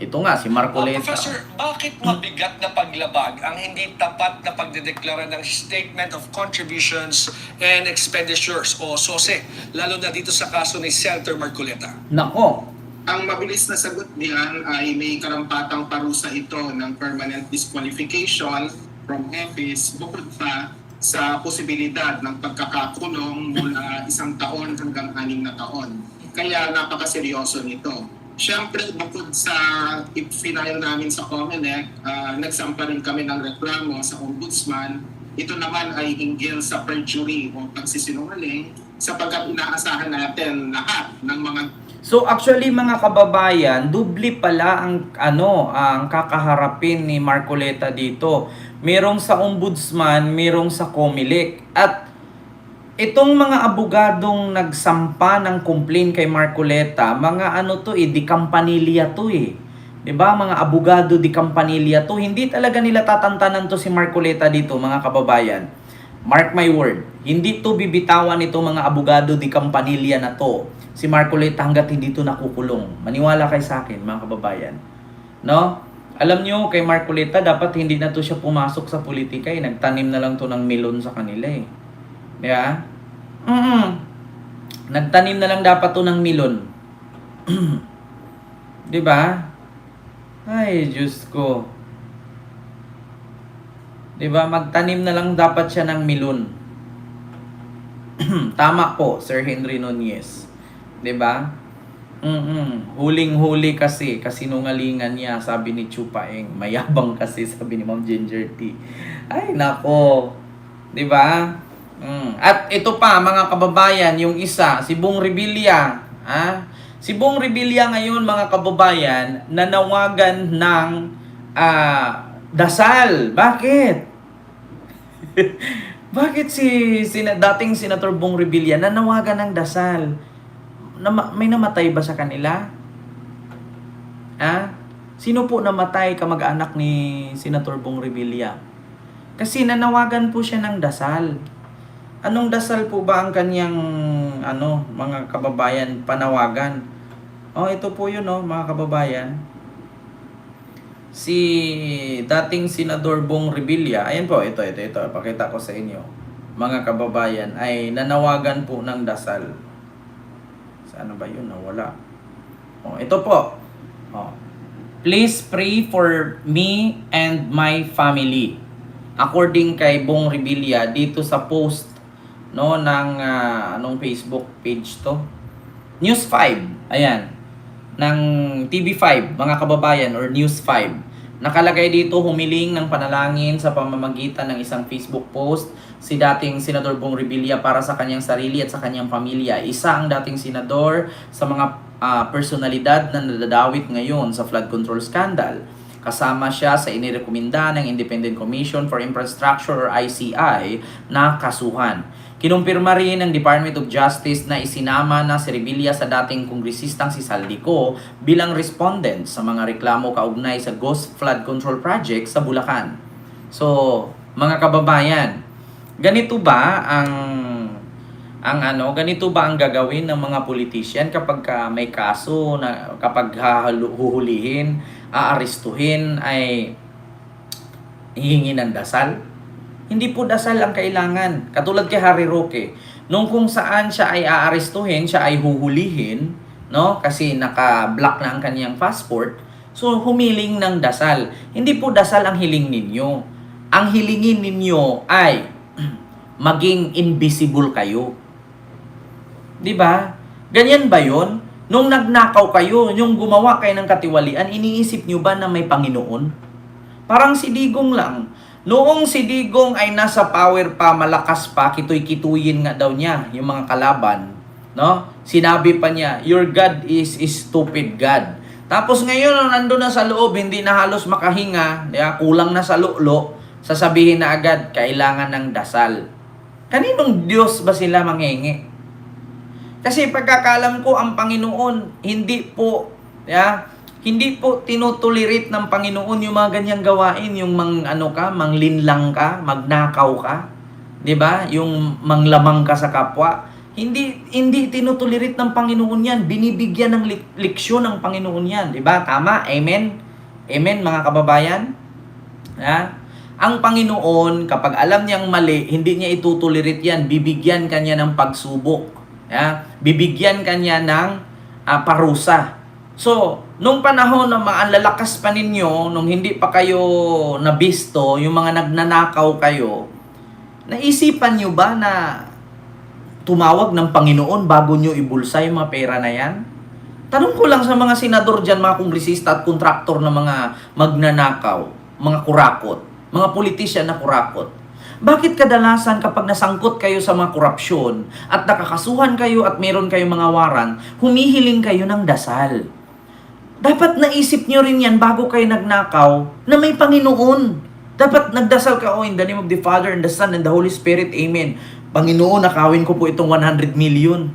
Ito nga, si Uh, Marcoleta. Professor, bakit mabigat na paglabag ang hindi tapat na pagdedeklara ng Statement of Contributions and Expenditures o SOSE, lalo na dito sa kaso ni Senator Marcoleta? Nako, Ang mabilis na sagot diyan ay may karampatang parusa ito ng permanent disqualification from office bukod pa sa posibilidad ng pagkakakulong mula isang taon hanggang anim na taon. Kaya napakaseryoso nito. Siyempre, bukod sa final namin sa Comelec, uh, nagsampa rin kami ng reklamo sa Ombudsman. Ito naman ay hinggil sa perjury o pagsisinungaling sapagkat inaasahan natin lahat ng mga So actually mga kababayan, dubli pala ang ano ang kakaharapin ni Marcoleta dito. Merong sa ombudsman, merong sa Comelec. At itong mga abogadong nagsampa ng complaint kay Marcoleta, mga ano to eh, di kampanilya to eh. 'Di ba? Mga abogado di kampanilya to. Hindi talaga nila tatantanan to si Marcoleta dito, mga kababayan. Mark my word, hindi to bibitawan itong mga abogado di kampanilya na to. Si Marcoleta hanggat hindi to nakukulong. Maniwala kay sa akin, mga kababayan. No? Alam nyo, kay Marcoleta, dapat hindi na to siya pumasok sa politika eh. Nagtanim na lang to ng melon sa kanila eh. Di ba? Mm Nagtanim na lang dapat to ng melon. Di ba? Ay, Diyos ko. Di ba? Magtanim na lang dapat siya ng melon. Tama po, Sir Henry Nunez. 'Di ba? Mm Huling-huli kasi, kasinungalingan niya, sabi ni Chupaeng. Mayabang kasi, sabi ni Ma'am Ginger T. Ay, nako. 'Di ba? Mm. At ito pa, mga kababayan, yung isa, si Bong Revilla. Ha? Si Bong Revilla ngayon, mga kababayan, nanawagan ng ah, dasal. Bakit? Bakit si sina, dating Senator Bong Revilla nanawagan ng dasal? Nama, may namatay ba sa kanila? Ha? Sino po namatay kamag-anak ni Senator Bong Revilla? Kasi nanawagan po siya ng dasal. Anong dasal po ba ang kanyang ano, mga kababayan panawagan? Oh, ito po 'yun oh, mga kababayan si dating Senador Bong Revilla, ayan po, ito, ito, ito, pakita ko sa inyo, mga kababayan, ay nanawagan po ng dasal. Saan ba yun? Nawala. Oh, ito po. Oh. Please pray for me and my family. According kay Bong Revilla dito sa post no ng ah, anong Facebook page to? News 5. Ayan ng TV5, mga kababayan, or News 5. Nakalagay dito humiling ng panalangin sa pamamagitan ng isang Facebook post si dating Senador Bong Revilla para sa kanyang sarili at sa kanyang pamilya. Isa ang dating senador sa mga ah, personalidad na nadadawit ngayon sa flood control scandal. Kasama siya sa inirekomenda ng Independent Commission for Infrastructure or ICI na kasuhan. Kinumpirma rin ng Department of Justice na isinama na si Revilla sa dating kongresistang si Saldico bilang respondent sa mga reklamo kaugnay sa Ghost Flood Control Project sa Bulacan. So, mga kababayan, ganito ba ang ang ano, ganito ba ang gagawin ng mga politician kapag ka may kaso na kapag huhulihin, aarestuhin ay hihingi ng dasal? Hindi po dasal ang kailangan. Katulad kay Harry Roque, nung kung saan siya ay aarestuhin, siya ay huhulihin, no? Kasi naka-block na ang kanyang passport. So humiling ng dasal. Hindi po dasal ang hiling ninyo. Ang hilingin ninyo ay maging invisible kayo. 'Di ba? Ganyan ba 'yon? Nung nagnakaw kayo, yung gumawa kayo ng katiwalian, iniisip nyo ba na may Panginoon? Parang si Digong lang. Noong si Digong ay nasa power pa, malakas pa, kitoy-kituyin nga daw niya yung mga kalaban. No? Sinabi pa niya, your God is, is stupid God. Tapos ngayon, nandun na sa loob, hindi na halos makahinga, diba? kulang na sa lulo, sasabihin na agad, kailangan ng dasal. Kaninong Diyos ba sila mangingi? Kasi pagkakalam ko, ang Panginoon, hindi po, yeah, hindi po tinutulirit ng Panginoon yung mga ganyang gawain, yung mang ano ka, manglinlang ka, magnakaw ka, 'di ba? Yung manglamang ka sa kapwa. Hindi hindi tinutulirit ng Panginoon 'yan. Binibigyan ng leksyon ng Panginoon 'yan, 'di ba? Tama? Amen. Amen mga kababayan. Ha? Ang Panginoon, kapag alam niyang mali, hindi niya itutulirit yan. Bibigyan kanya ng pagsubok. Ya? Bibigyan kanya ng ah, parusa. So, nung panahon na mga lalakas pa ninyo, nung hindi pa kayo nabisto, yung mga nagnanakaw kayo, naisipan nyo ba na tumawag ng Panginoon bago nyo ibulsa yung mga pera na yan? Tanong ko lang sa mga senador dyan, mga kongresista at kontraktor na mga magnanakaw, mga kurakot, mga politisyan na kurakot. Bakit kadalasan kapag nasangkot kayo sa mga korupsyon at nakakasuhan kayo at meron kayong mga waran, humihiling kayo ng dasal? Dapat naisip nyo rin yan bago kayo nagnakaw na may Panginoon. Dapat nagdasal ka, oh, in the name of the Father, and the Son, and the Holy Spirit, Amen. Panginoon, nakawin ko po itong 100 million.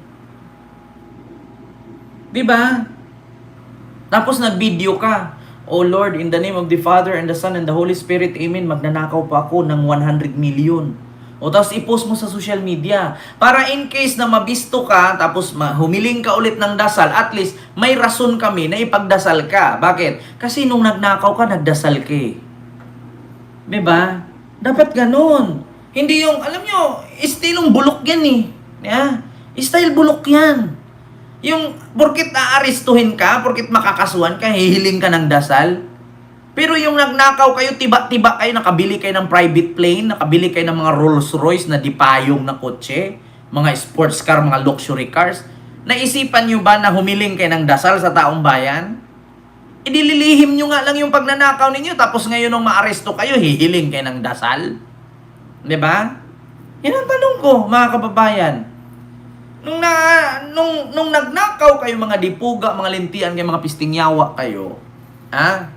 Di ba? Tapos nag-video ka. Oh Lord, in the name of the Father and the Son and the Holy Spirit, Amen, magnanakaw pa ako ng 100 million. O tapos i-post mo sa social media. Para in case na mabisto ka, tapos humiling ka ulit ng dasal, at least may rason kami na ipagdasal ka. Bakit? Kasi nung nagnakaw ka, nagdasal ka eh. Diba? Dapat ganun. Hindi yung, alam nyo, istilong bulok yan eh. Yeah? Style bulok yan. Yung, porkit aarestuhin ka, porkit makakasuhan ka, hihiling ka ng dasal. Pero yung nagnakaw kayo, tiba-tiba kayo, nakabili kayo ng private plane, nakabili kayo ng mga Rolls Royce na dipayong na kotse, mga sports car, mga luxury cars. Naisipan nyo ba na humiling kayo ng dasal sa taong bayan? Idililihim nyo nga lang yung pagnanakaw ninyo, tapos ngayon nung maaresto kayo, hihiling kayo ng dasal. ba? Yan ang tanong ko, mga kababayan. Nung na nung nung nagnakaw kayo mga dipuga, mga lintian, kayo mga pistingyawa kayo, ha?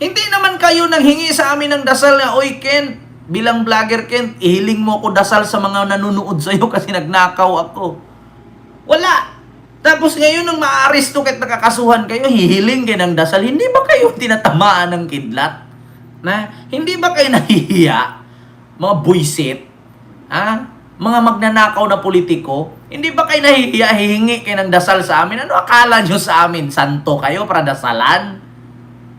Hindi naman kayo nanghingi sa amin ng dasal na, Oy Ken, bilang vlogger Ken, ihiling mo ako dasal sa mga nanonood sa iyo kasi nagnakaw ako. Wala. Tapos ngayon nung maaresto kahit nakakasuhan kayo, hihiling kayo ng dasal. Hindi ba kayo tinatamaan ng kidlat? Na, hindi ba kayo nahihiya? Mga buisit? Ha? Mga magnanakaw na politiko? Hindi ba kayo nahihiya, hihingi kayo ng dasal sa amin? Ano akala nyo sa amin? Santo kayo para dasalan?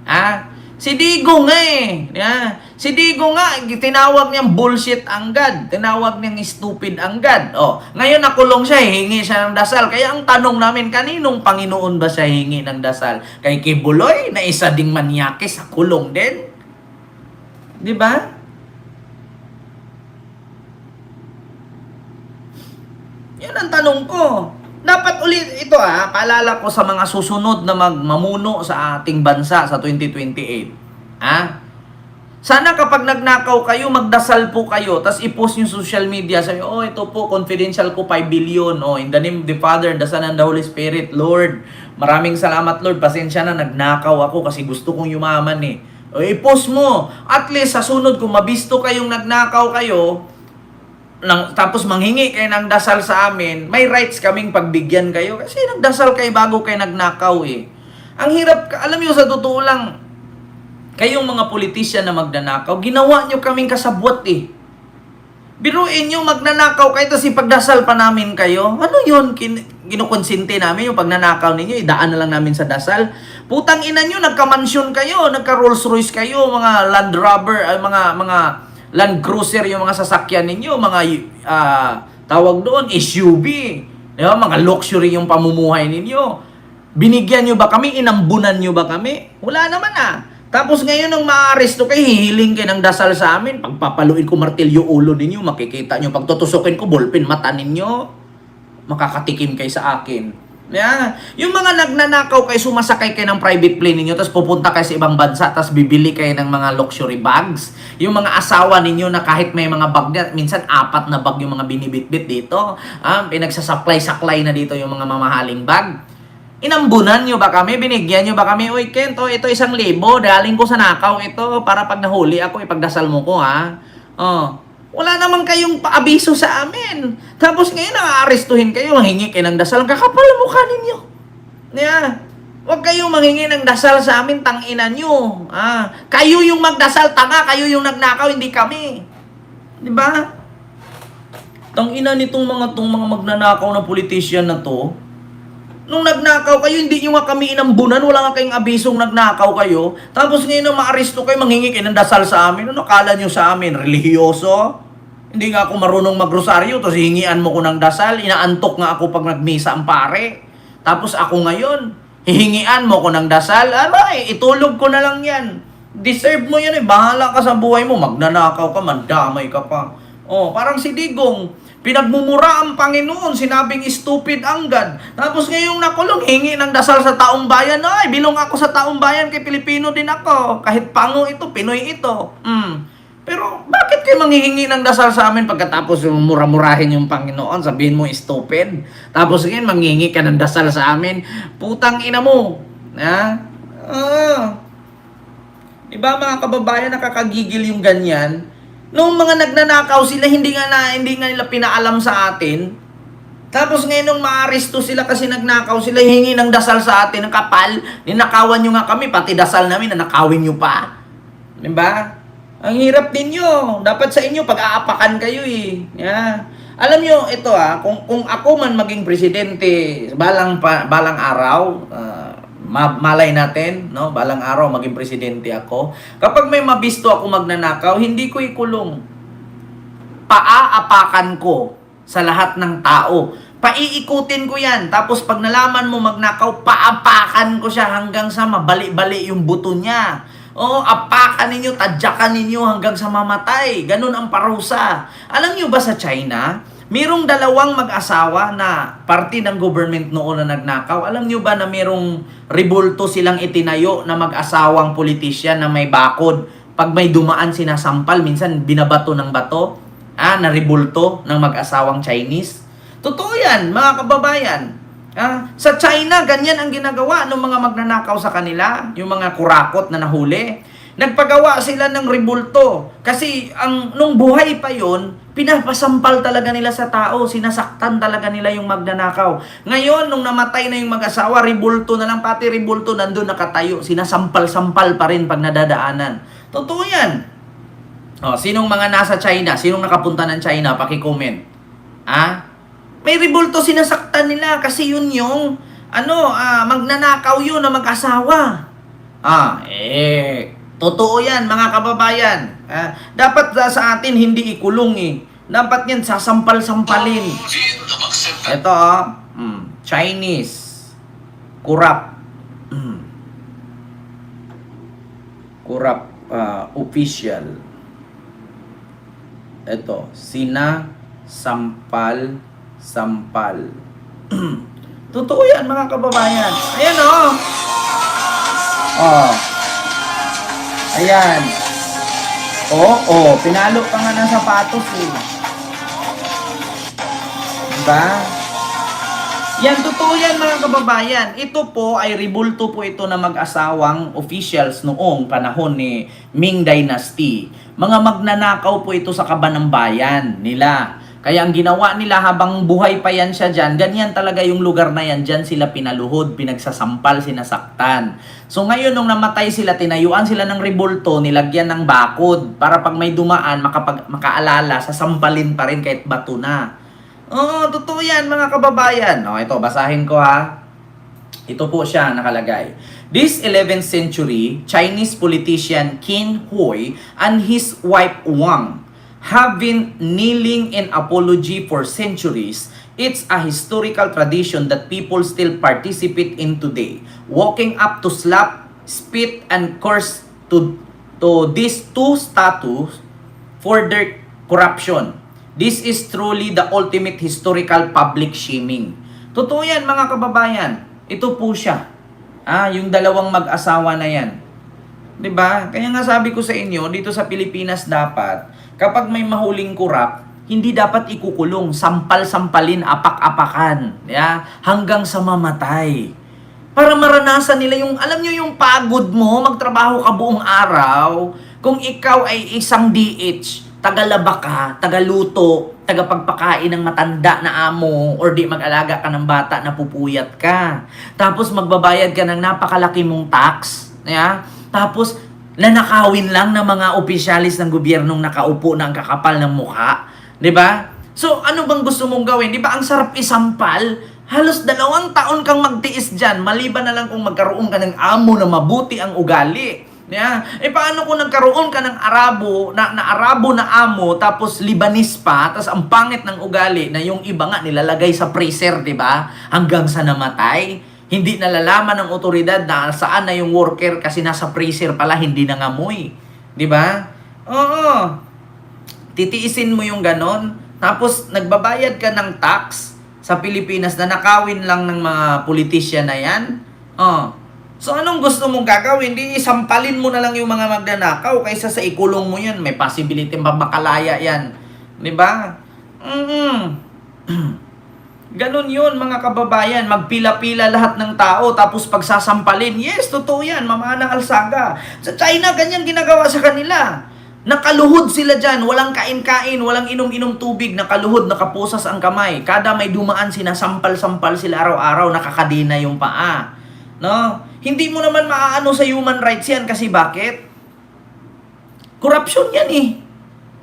Ha? Si Digo nga eh. Yeah. Si Digo nga, tinawag niyang bullshit ang God. Tinawag niyang stupid ang God. Oh, ngayon nakulong siya, hingi siya ng dasal. Kaya ang tanong namin, kaninong Panginoon ba siya hingi ng dasal? Kay Kibuloy, na isa ding manyake sa kulong din? Di ba? Yan ang tanong ko. Dapat ulit ito ah, paalala ko sa mga susunod na magmamuno sa ating bansa sa 2028. Ah? Sana kapag nagnakaw kayo, magdasal po kayo, tapos i-post yung social media, sabi, oh, ito po, confidential ko 5 billion, oh, in the name of the Father, the Son, and the Holy Spirit, Lord, maraming salamat, Lord, pasensya na, nagnakaw ako kasi gusto kong yumaman eh. O, i-post mo. At least, sa sunod, kung mabisto kayong nagnakaw kayo, nang, tapos manghingi kayo ng dasal sa amin, may rights kaming pagbigyan kayo kasi nagdasal kayo bago kayo nagnakaw eh. Ang hirap, alam niyo sa totoo lang, kayong mga politisyan na magnanakaw, ginawa nyo kaming kasabwat eh. Biruin nyo, magnanakaw kayo, tapos ipagdasal pa namin kayo. Ano yun? Kin- ginukonsinti namin yung pagnanakaw ninyo, idaan na lang namin sa dasal. Putang ina nyo, nagka-mansion kayo, nagka-Rolls Royce kayo, mga Land Rover, mga, mga Land Cruiser yung mga sasakyan ninyo, mga ah, tawag doon, SUV. Di? Mga luxury yung pamumuhay ninyo. Binigyan nyo ba kami? Inambunan nyo ba kami? Wala naman ah. Tapos ngayon nung maaresto kayo, hihiling kayo ng dasal sa amin. Pagpapaluin ko martilyo ulo ninyo, makikita nyo. Pagtutusukin ko, ballpen mata ninyo. Makakatikim kayo sa akin. Yeah. Yung mga nagnanakaw kayo, sumasakay kayo ng private plane ninyo, tapos pupunta kayo sa ibang bansa, tapos bibili kayo ng mga luxury bags. Yung mga asawa ninyo na kahit may mga bag na, minsan apat na bag yung mga binibitbit dito. Ah, pinagsasaklay-saklay na dito yung mga mamahaling bag. Inambunan nyo ba kami? Binigyan nyo ba kami? Uy, Kento, ito isang libo. Daling ko sa nakaw ito para pag nahuli ako, ipagdasal mo ko, ha? Oh. Wala naman kayong paabiso sa amin. Tapos ngayon, naaarestuhin kayo, manghingi kayo ng dasal. Kakapal ang mukha ninyo. Yeah. Huwag kayong manghingi ng dasal sa amin, tangina nyo. Ah, kayo yung magdasal, tanga, kayo yung nagnakaw, hindi kami. Di ba? Tang ina nitong mga tong mga magnanakaw na politician na to. Nung nagnakaw kayo, hindi nyo nga kami inambunan, wala nga kayong abisong nagnakaw kayo. Tapos ngayon na maaresto kayo, manghingi kayo ng dasal sa amin. Ano kala nyo sa amin? Relihiyoso? Hindi nga ako marunong magrosaryo, tapos hingian mo ko ng dasal. Inaantok nga ako pag nagmisa ang pare. Tapos ako ngayon, hihingian mo ko ng dasal. Aray, itulog ko na lang yan. Deserve mo yan eh. Bahala ka sa buhay mo. Magnanakaw ka, mandamay ka pa. Oh, parang si Digong. Pinagmumura ang Panginoon, sinabing stupid ang God. Tapos ngayong nakulong, hingi ng dasal sa taong bayan. Ay, bilong ako sa taong bayan, kay Pilipino din ako. Kahit pango ito, Pinoy ito. Mm. Pero bakit kayo manghihingi ng dasal sa amin pagkatapos yung mura-murahin yung Panginoon, sabihin mo stupid? Tapos ngayon manghihingi ka ng dasal sa amin, putang ina mo. Ha? Ah. Iba mga kababayan nakakagigil yung ganyan. Nung mga nagnanakaw sila, hindi nga na hindi nga nila pinaalam sa atin. Tapos ngayon nung maaresto sila kasi nagnakaw sila, hingi ng dasal sa atin, ng kapal, ninakawan nyo nga kami, pati dasal namin, nanakawin nyo pa. Diba? Ang hirap ninyo. Dapat sa inyo, pag-aapakan kayo eh. Yeah. Alam nyo, ito ah, kung, kung ako man maging presidente, balang, pa, balang araw, ah, ma- malay natin, no? Balang araw maging presidente ako. Kapag may mabisto ako magnanakaw, hindi ko ikulong. Paaapakan ko sa lahat ng tao. Paiikutin ko yan. Tapos pag nalaman mo magnakaw, paapakan ko siya hanggang sa mabali-bali yung buto niya. Oo, apakan ninyo, tadyakan ninyo hanggang sa mamatay. Ganun ang parusa. Alam niyo ba sa China, Merong dalawang mag-asawa na parte ng government noon na nagnakaw. Alam niyo ba na merong ribulto silang itinayo na mag-asawang politisyan na may bakod? Pag may dumaan sinasampal, minsan binabato ng bato, ah, na ribulto ng mag-asawang Chinese. Totoo yan, mga kababayan. Ah, sa China, ganyan ang ginagawa ng mga magnanakaw sa kanila, yung mga kurakot na nahuli. Nagpagawa sila ng ribulto. Kasi ang nung buhay pa yon, pinapasampal talaga nila sa tao, sinasaktan talaga nila yung magnanakaw. Ngayon, nung namatay na yung mag-asawa, ribulto na lang, pati ribulto nandun nakatayo, sinasampal-sampal pa rin pag nadadaanan. Totoo yan. Oh, sinong mga nasa China? Sinong nakapunta ng China? Paki-comment. Ah? May ribulto sinasaktan nila kasi yun yung ano, ah, magnanakaw yun na mag-asawa. Ah, eh, totoo yan mga kababayan. Ah, dapat ah, sa atin hindi ikulong eh. Dapat yan sasampal-sampalin. Ito ah, mm, Chinese. Kurap. Mm. Kurap ah, official. Ito, sina sampal sampal. Totoo yan mga kababayan. Ayan oh. Oh. Ayan. Oh, oh, pinalo pa nga ng sapatos eh. Diba? Yan, totoo yan mga kababayan. Ito po ay ribulto po ito na mag-asawang officials noong panahon ni Ming Dynasty. Mga magnanakaw po ito sa kaban ng bayan nila. Kaya ang ginawa nila habang buhay pa yan siya dyan, ganyan talaga yung lugar na yan, dyan sila pinaluhod, pinagsasampal, sinasaktan. So ngayon nung namatay sila, tinayuan sila ng ribulto, nilagyan ng bakod, para pag may dumaan, makapag, makaalala, sasampalin pa rin kahit bato na. Oo, totoo yan mga kababayan. O, ito, basahin ko ha. Ito po siya nakalagay. This 11th century Chinese politician Qin Hui and his wife Wang have been kneeling in apology for centuries. It's a historical tradition that people still participate in today. Walking up to slap, spit, and curse to, to these two statues for their corruption. This is truly the ultimate historical public shaming. Totoo yan mga kababayan. Ito po siya. Ah, yung dalawang mag-asawa na yan. 'Di ba? Kaya nga sabi ko sa inyo, dito sa Pilipinas dapat kapag may mahuling kurap, hindi dapat ikukulong, sampal-sampalin, apak-apakan, yeah? hanggang sa mamatay. Para maranasan nila yung, alam nyo yung pagod mo, magtrabaho ka buong araw, kung ikaw ay isang DH, tagalaba ka, tagaluto, tagapagpakain ng matanda na amo, or di mag-alaga ka ng bata na pupuyat ka. Tapos magbabayad ka ng napakalaki mong tax, yeah? Tapos, nanakawin lang ng mga opisyalis ng gobyernong nakaupo na ang kakapal ng mukha. ba? So, ano bang gusto mong gawin? Di ba ang sarap isampal? Halos dalawang taon kang magtiis dyan, maliban na lang kung magkaroon ka ng amo na mabuti ang ugali. Yeah. Eh paano kung nagkaroon ka ng Arabo, na, na Arabo na amo, tapos Libanis pa, tapos ang pangit ng ugali na yung iba nga nilalagay sa freezer, di ba? Hanggang sa namatay. Hindi nalalaman ng otoridad na saan na yung worker kasi nasa freezer pala, hindi nangamoy. Di ba? Oo titiisin mo yung ganon, tapos nagbabayad ka ng tax sa Pilipinas na nakawin lang ng mga politisyan na yan. Oh. So anong gusto mong gagawin? Di isampalin mo na lang yung mga magnanakaw kaysa sa ikulong mo yan. May possibility makalaya yan. Di ba? Mm Ganon yun mga kababayan, magpila-pila lahat ng tao tapos pagsasampalin. Yes, totoo yan, mamana alsaga. Sa China, ganyan ginagawa sa kanila. Nakaluhod sila dyan, walang kain-kain, walang inom-inom tubig, nakaluhod, nakapusas ang kamay. Kada may dumaan, sinasampal-sampal sila araw-araw, nakakadina yung paa. No? Hindi mo naman maaano sa human rights yan kasi bakit? Corruption yan eh.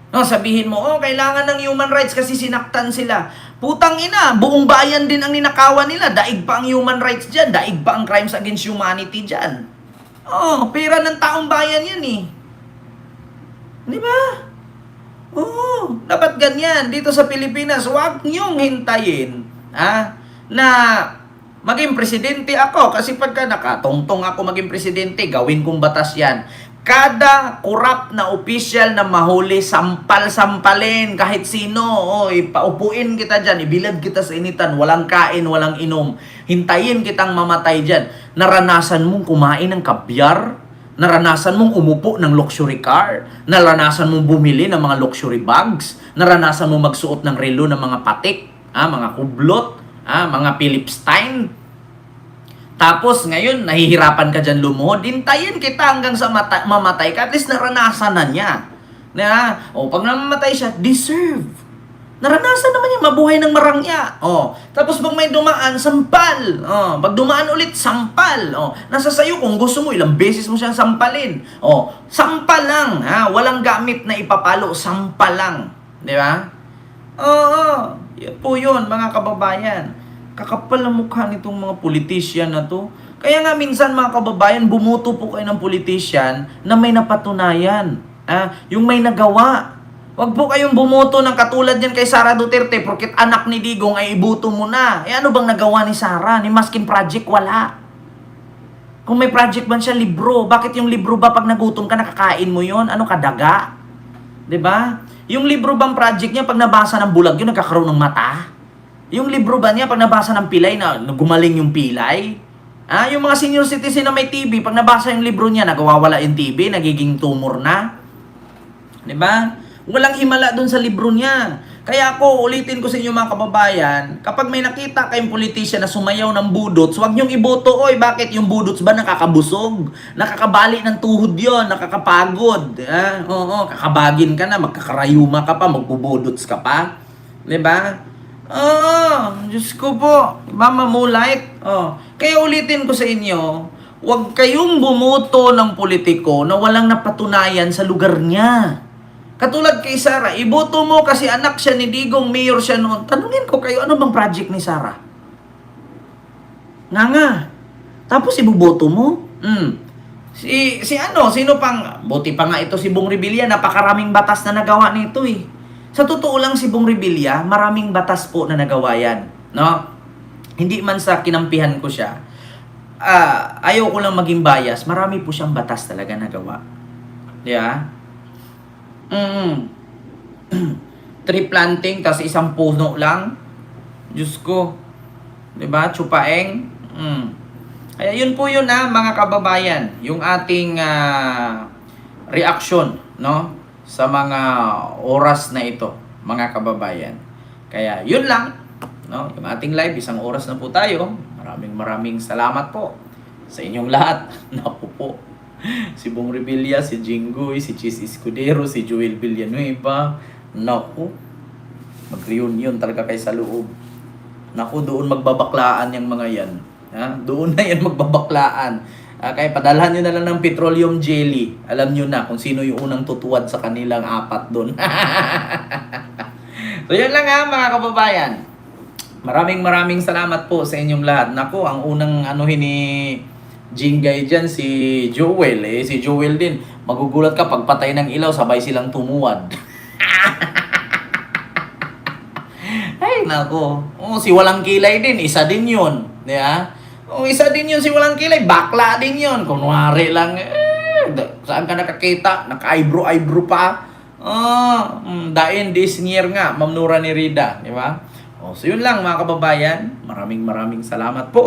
No, sabihin mo, oh, kailangan ng human rights kasi sinaktan sila. Putang ina, buong bayan din ang ninakawan nila. Daig pa ang human rights dyan. Daig pa ang crimes against humanity dyan. Oh, pera ng taong bayan yan eh. Di ba? Oo, dapat ganyan. Dito sa Pilipinas, huwag niyong hintayin ha, na maging presidente ako. Kasi pagka nakatungtong ako maging presidente, gawin kong batas yan. Kada korap na official na mahuli, sampal-sampalin kahit sino. O, ipaupuin kita dyan, ibilad kita sa initan, walang kain, walang inom. Hintayin kitang mamatay dyan. Naranasan mong kumain ng kabyar, naranasan mong umupo ng luxury car, naranasan mong bumili ng mga luxury bags, naranasan mong magsuot ng relo ng mga patik, ah, mga kublot, ah, mga Philip Stein, tapos ngayon, nahihirapan ka dyan lumuhod, hintayin kita hanggang sa mata- mamatay ka. At least naranasan na niya. Na, o pag namamatay siya, deserve. Naranasan naman niya mabuhay ng marangya. Oh, tapos pag may dumaan, sampal. Oh, pag dumaan ulit, sampal. Oh, nasa sayo kung gusto mo ilang beses mo siyang sampalin. Oh, sampal lang, ha. Walang gamit na ipapalo, sampal lang. 'Di ba? Oo, yan po 'yun, mga kababayan. Kakapal ang mukha nitong mga politician na to. Kaya nga minsan mga kababayan, bumuto po kayo ng politician na may napatunayan. Ah, yung may nagawa. Huwag po kayong bumoto ng katulad yan kay Sara Duterte porkit anak ni Digong ay ibuto mo na. Eh ano bang nagawa ni Sara? Ni Maskin Project, wala. Kung may project man siya, libro. Bakit yung libro ba pag nagutom ka, nakakain mo yon Ano ka, daga? 'Di ba? Yung libro bang project niya, pag nabasa ng bulag yun, nagkakaroon ng mata? Yung libro ba niya, pag nabasa ng pilay, na gumaling yung pilay? Ah, yung mga senior citizen na may TB, pag nabasa yung libro niya, nagwawala yung TB, nagiging tumor na. 'Di ba? Walang himala doon sa libro niya. Kaya ako, ulitin ko sa inyo mga kababayan, kapag may nakita kayong politician na sumayaw ng budots, huwag niyong iboto, oy, bakit yung budots ba nakakabusog? Nakakabali ng tuhod yon, nakakapagod. Ah, oo, kakabagin ka na, magkakarayuma ka pa, magbubudots ka pa. ba? Oo, Diyos ko po, Mama Moonlight. Oh. Kaya ulitin ko sa inyo, huwag kayong bumoto ng politiko na walang napatunayan sa lugar niya. Katulad kay Sara, iboto mo kasi anak siya ni Digong, mayor siya noon. Tanungin ko kayo, ano bang project ni Sara? Nga nga. Tapos ibuboto mo? Hmm. Si, si ano, sino pang, buti pa nga ito si Bong Revilla, napakaraming batas na nagawa nito eh. Sa totoo lang si Bong Revilla, maraming batas po na nagawa yan. No? Hindi man sa kinampihan ko siya. Ah, ayaw ko lang maging bias, marami po siyang batas talaga nagawa. Yeah? Mm. Tree planting, tas isang puno lang. Diyos ko. 'Di ba? Chupaeng. Mm. Kaya yun po yun na mga kababayan, yung ating ah, reaction, no? Sa mga oras na ito, mga kababayan. Kaya yun lang, no? Yung ating live, isang oras na po tayo. Maraming maraming salamat po sa inyong lahat. Naku po. Si Bong Revilla, si Jinggoy, si Chis Escudero, si Joel Villanueva. Naku. Mag-reunion talaga kayo sa loob. Naku, doon magbabaklaan yung mga yan. Ha? Doon na yan magbabaklaan. Ah, kaya padalhan nyo na lang ng petroleum jelly. Alam nyo na kung sino yung unang tutuwad sa kanilang apat doon. So yun lang ha mga kababayan. Maraming maraming salamat po sa inyong lahat. Nako, ang unang anuhin ni Jingay dyan, si Joel. Eh, si Joel din. Magugulat ka pag patay ng ilaw, sabay silang tumuwad. Ay, nako. Oh, si Walang Kilay din, isa din yun. Di ba? Oh, isa din yun si Walang Kilay. Bakla din yun. Kunwari lang, eh, saan ka nakakita? Naka-eyebrow-eyebrow pa. Oh, mm, dain this year nga, Ma'am ni Rida. Di ba? Oh, so yun lang mga kababayan. Maraming maraming salamat po.